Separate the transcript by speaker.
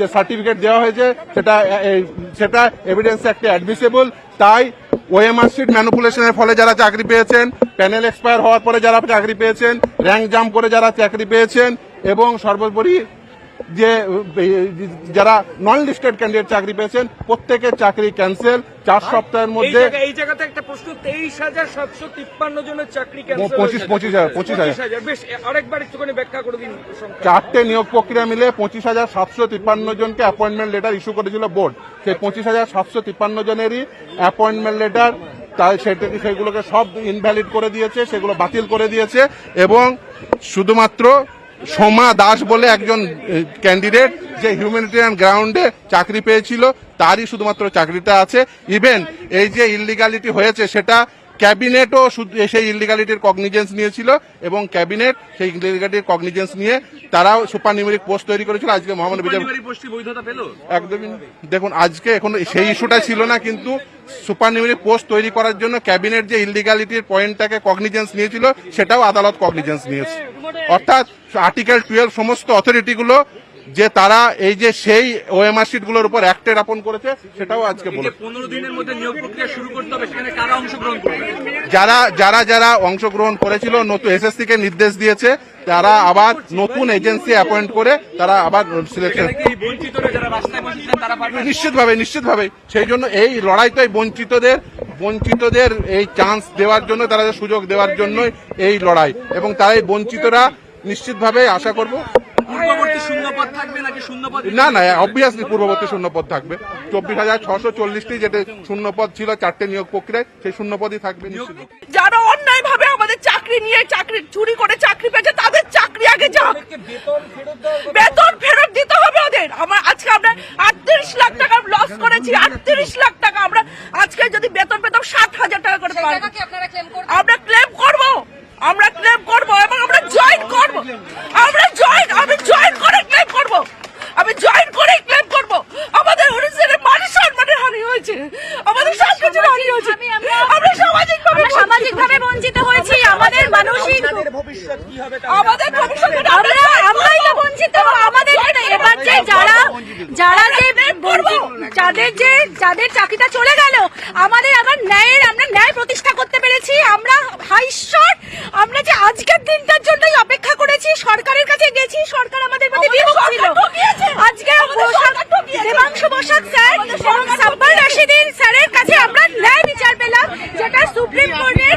Speaker 1: যে সার্টিফিকেট দেওয়া হয়েছে, সেটা সেটা এভিডেন্স একটা অ্যাডমিসেবল তাই ওএমআর সিট ম্যানুপুলেশনের ফলে যারা চাকরি পেয়েছেন প্যানেল এক্সপায়ার হওয়ার পরে যারা চাকরি পেয়েছেন র্যাঙ্ক জাম্প করে যারা চাকরি পেয়েছেন, এবং সর্বোপরি যে যারা নন লিস্টেড ক্যান্ডিডেট চাকরি পেয়েছেন প্রত্যেকের চাকরি ক্যান্সেল চার সপ্তাহের মধ্যে
Speaker 2: এই জায়গাতে একটা প্রশ্ন তেইশ হাজার সাতশো তিপ্পান্ন জনের চাকরি
Speaker 1: পঁচিশ- পঁচিশ হাজার, পঁচিশ হাজার।
Speaker 2: বেশ আরেকবার একটুখানি ব্যাখ্যা করে দিন
Speaker 1: চারটে নিয়োগ প্রক্রিয়া মিলে পঁচিশ হাজার সাতশো তিপ্পান্ন জনকে অ্যাপয়েন্টমেন্ট লেটার ইস্যু করেছিল বোর্ড সেই পঁচিশ হাজার সাতশো তিপ্পান্ন জনেরই অ্যাপয়েন্টমেন্ট লেটার তাই সেটাকে সেগুলোকে সব ইনভ্যালিড করে দিয়েছে সেগুলো বাতিল করে দিয়েছে। এবং শুধুমাত্র সোমা দাস বলে একজন ক্যান্ডিডেট যে হিউম্যানিটেরিয়ান গ্রাউন্ডে চাকরি পেয়েছিল, তারই শুধুমাত্র চাকরিটা আছে। ইভেন এই যে ইলিগালিটি হয়েছে, সেটা ক্যাবিনেটও শুধু সেই ইলিগালিটির কগনিজেন্স নিয়েছিল এবং ক্যাবিনেট সেই ইলিগালিটির কগনিজেন্স নিয়ে তারাও সুপার নিউমেরিক পোস্ট তৈরি করেছিল। আজকে
Speaker 3: বৈধতা পেল?
Speaker 1: একদমই দেখুন আজকে এখন সেই ইস্যুটা ছিল না কিন্তু সুপার নিউমেরিক পোস্ট তৈরি করার জন্য ক্যাবিনেট যে ইলিগালিটির পয়েন্টটাকে কগনিজেন্স নিয়েছিল সেটাও আদালত কগনিজেন্স নিয়েছে। অর্থাৎ আর্টিকেল টুয়েলভ সমস্ত অথরিটিগুলো যে তারা এই যে সেই ওএমআর শিটগুলোর উপর অ্যাক্টেড আপন করেছে সেটাও আজকে বলেছে।
Speaker 3: পনেরো দিনের মধ্যে নিয়োগ প্রক্রিয়া শুরু করতে হবে সেখানে কারা অংশগ্রহণ করবে?
Speaker 1: যারা যারা যারা অংশগ্রহণ করেছিল নতুন এসএসসি কে নির্দেশ দিয়েছে তারা আবার নতুন এজেন্সি অ্যাপয়েন্ট করে তারা আবার সিলেকশন
Speaker 3: তারা
Speaker 1: নিশ্চিতভাবে নিশ্চিতভাবে। সেই জন্য এই লড়াইটাই বঞ্চিতদের বঞ্চিতদের এই চান্স দেওয়ার জন্য তারা সুযোগ দেওয়ার জন্যই এই লড়াই। এবং তাই বঞ্চিতরা নিশ্চিতভাবে আশা করব
Speaker 3: পূর্ববর্তী শূন্যপদ থাকবে নাকি শূন্যপদ?
Speaker 1: না না অবভিয়াসলি পূর্ববর্তী শূন্যপদ থাকবে। চব্বিশ হাজার ছশো চল্লিশটি যেটা শূন্যপদ ছিল চারটে নিয়োগ প্রক্রিয়ায় সেই শূন্যপদই থাকবে
Speaker 4: যারা অন্যায় ভাবে আমাদের চাকরি নিয়ে চাকরি চুরি করে চাকরি পেয়েছে তাদের চাকরি আগে যাক। বেতন ফেরত দিতে হবে ওদের। আমার আজকে আমরা আটত্রিশ লাখ টাকা লস করেছি আটত্রিশ লাখ টাকা আমরা আজকে যদি বেতন পেতাম ষাট হাজার টাকা করে
Speaker 5: সেই
Speaker 4: পাবো।
Speaker 5: টাকা কি আপনারা ক্লেম করবেন
Speaker 4: আমরা ক্লেম করব আমরা ক্লেম করব এবং আমরা জয়েন করব আমরা জয়েন আমি জয়েন করে ক্লেম করব আমি জয়েন করে ক্লেম করব আমাদের অনুষ্ঠানে মান সম্মানের হানি হয়েছে আমাদের সবকিছু হারিয়ে হয়েছে আমরা সামাজিক
Speaker 5: ভাবে সামাজিক ভাবে বঞ্চিত হয়েছি। আমাদের মানসিক
Speaker 4: আমাদের ভবিষ্যতে
Speaker 5: আমরা আমরাই তো বঞ্চিত আমাদের এবার যে যারা যারা যাদের যে যাদের চাকরিটা চলে গেল আমাদের আবার ন্যায়ের আমরা ন্যায় প্রতিষ্ঠা করতে পেরেছি। আমরা হাই ঈশ্বর আমরা যে আজকের দিনটার জন্যই অপেক্ষা করেছি সরকারের কাছে গেছি সরকার আমাদের প্রতি বিমুখ ছিল। আজকে। দেবাংশু বসাক স্যার এবং সাব্বার রাশিদিন স্যারের কাছে আমরা ন্যায় বিচার পেলাম যেটা সুপ্রিম কোর্টের